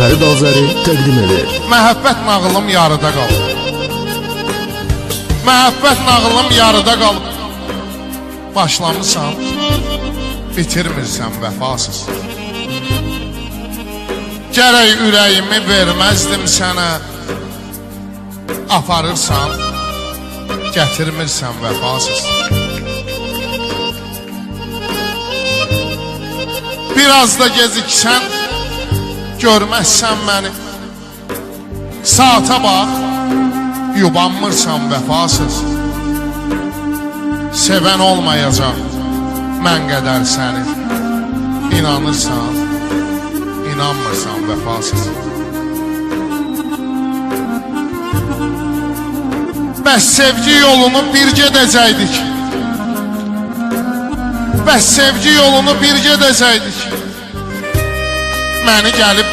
Fərid Azəri təqdim edir. Məhəbbət nağılım yarıda qalıb. Məhəbbət nağılım yarıda qalıb. Başlamısan, bitirmirsən vəfasız. Gərək ürəyimi verməzdim sənə. Aparırsan, gətirmirsən vəfasız. Biraz da geciksən, görməzsən məni. Saata bax, yubanmırsan vəfasız. Sevən olmayacaq mən qədər səni. İnanırsan, inanmırsan vəfasız. Bəs sevgi yolunu bir gedəcəkdik. Bəs sevgi yolunu bir gedəcəkdik. Məni gəlib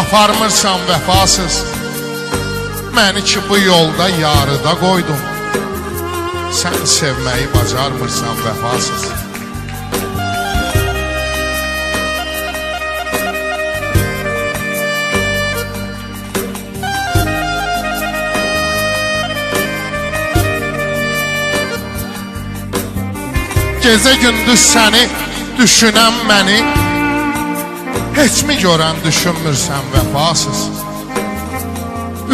aparmırsan vəfasız. Məni ki bu yolda yarıda qoydun. Sən sevməyi bacarmırsan vəfasız. Gecə gündüz səni düşünən məni Heç mi görən düşünmürsən vəfasız?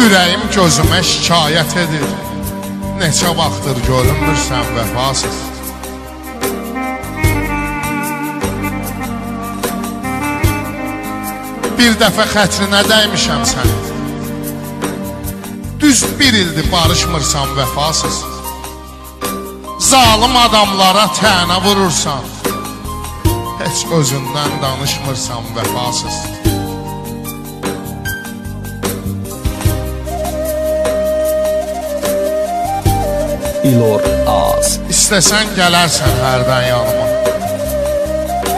Ürəyim gözümə şikayət edir. Neçə vaxtdır görünmürsən vəfasız? Bir dəfə xətrinə dəymişəm səni. Düz bir ildir barışmırsan vəfasız. Zalım adamlara tənə vurursan Heç özündən danışmırsan vəfasız İlor Az. İstəsən gələrsən hərdən yanıma.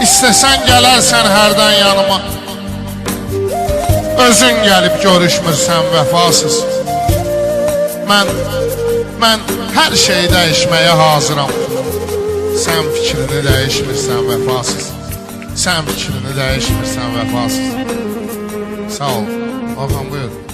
İstəsən gələrsən hərdən yanıma. Özün gəlib görüşmürsən vəfasız Mən, mən hər şeyi dəyişməyə hazıram Sən fikrini dəyişmirsən vəfasız Sən fikrini dəyişmirsən vəfasız Sağ ol. Orhan buyur